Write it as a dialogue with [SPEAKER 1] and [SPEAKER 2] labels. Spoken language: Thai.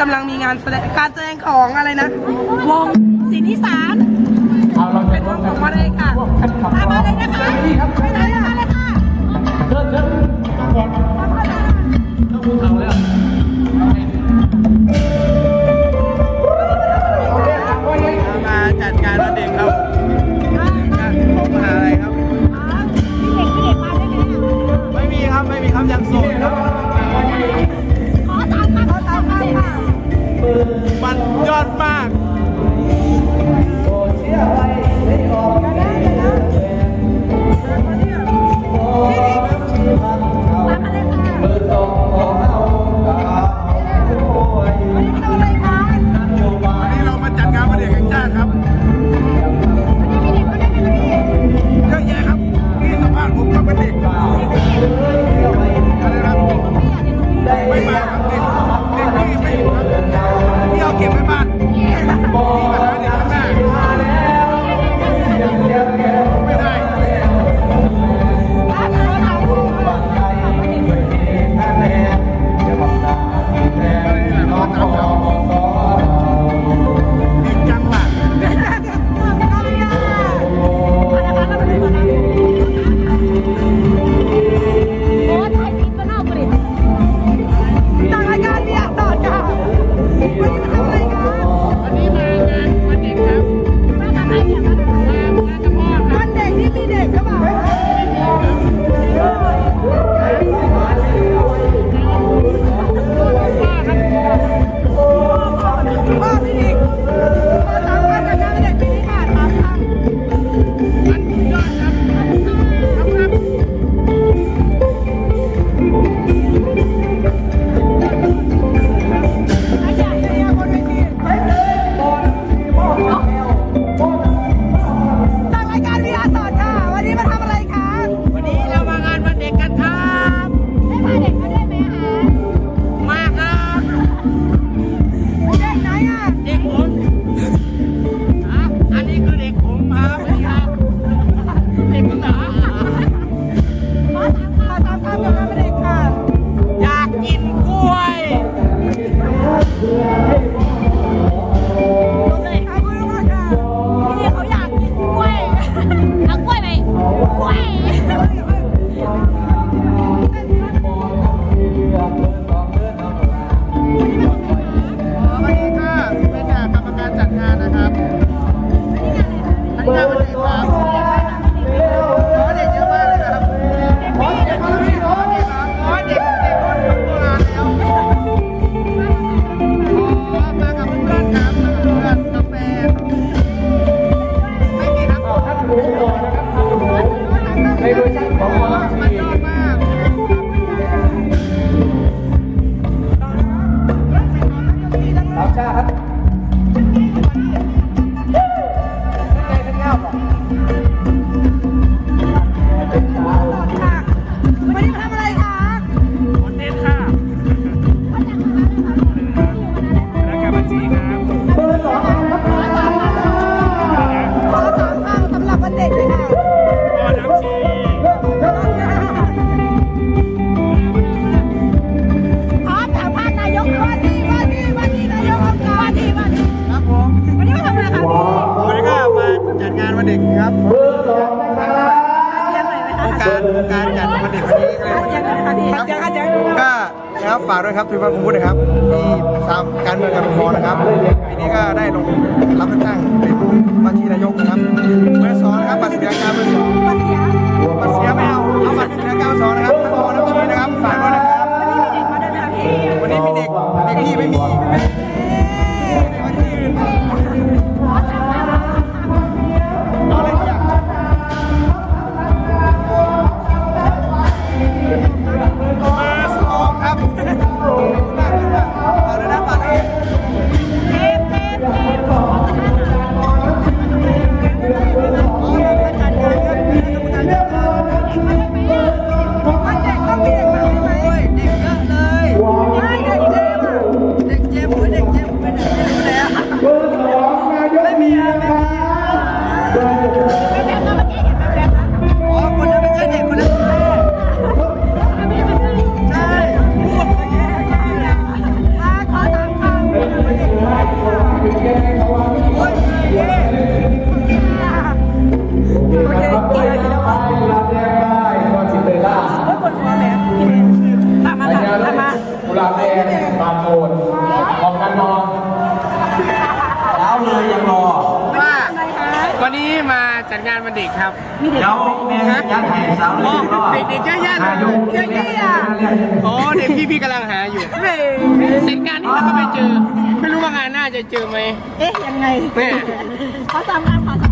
[SPEAKER 1] กำลังมีงานแสดงการแสดงของอะไรนะ วงสินิ
[SPEAKER 2] สาร
[SPEAKER 1] เป็นวงของมาเลยค่ะมาเลยนะ มั
[SPEAKER 2] นเด็
[SPEAKER 3] กกว่า การ
[SPEAKER 1] กา
[SPEAKER 3] รจัดค
[SPEAKER 1] อ
[SPEAKER 3] นเทนต์วันนี้ครับก็นะครับฝากด้วยครับทีม
[SPEAKER 1] ฟุตบอลนะค
[SPEAKER 3] รับ
[SPEAKER 1] ที่ทำ
[SPEAKER 3] การ
[SPEAKER 1] เมืองการปกคอ
[SPEAKER 3] งนะครับ
[SPEAKER 1] ปีนี้ก็ได้
[SPEAKER 3] ลงรับเลือ
[SPEAKER 1] กตั้งเป็
[SPEAKER 3] นผู้ว่า
[SPEAKER 1] ที่นา
[SPEAKER 4] ยก
[SPEAKER 3] นะครับเมื่อสอนนะครับปัจจุบันครับ รลาบแดงบาโก
[SPEAKER 2] นออ
[SPEAKER 3] กกันน
[SPEAKER 2] อน
[SPEAKER 1] แล้วเลยยังรอน
[SPEAKER 3] วันนี้มาจัดงานวันเด็กครับ
[SPEAKER 2] เด็
[SPEAKER 3] กแล้วแม่ยัดแห่สา
[SPEAKER 1] วเลย
[SPEAKER 3] ก็เด็
[SPEAKER 1] ก
[SPEAKER 3] ๆเยอะแยะ
[SPEAKER 1] เล
[SPEAKER 3] ย่
[SPEAKER 1] ย
[SPEAKER 2] อะ
[SPEAKER 1] แยะ
[SPEAKER 2] โอ้เด็กพี่พี่กำลังหาอยู่
[SPEAKER 3] เส
[SPEAKER 2] ร็จงานนี้เราก็ไปเจอ ไม่รู้ว่างานหน้าจะเจอไหม
[SPEAKER 3] เอ๊ะยังไง
[SPEAKER 2] เขา
[SPEAKER 3] ทำงานขอ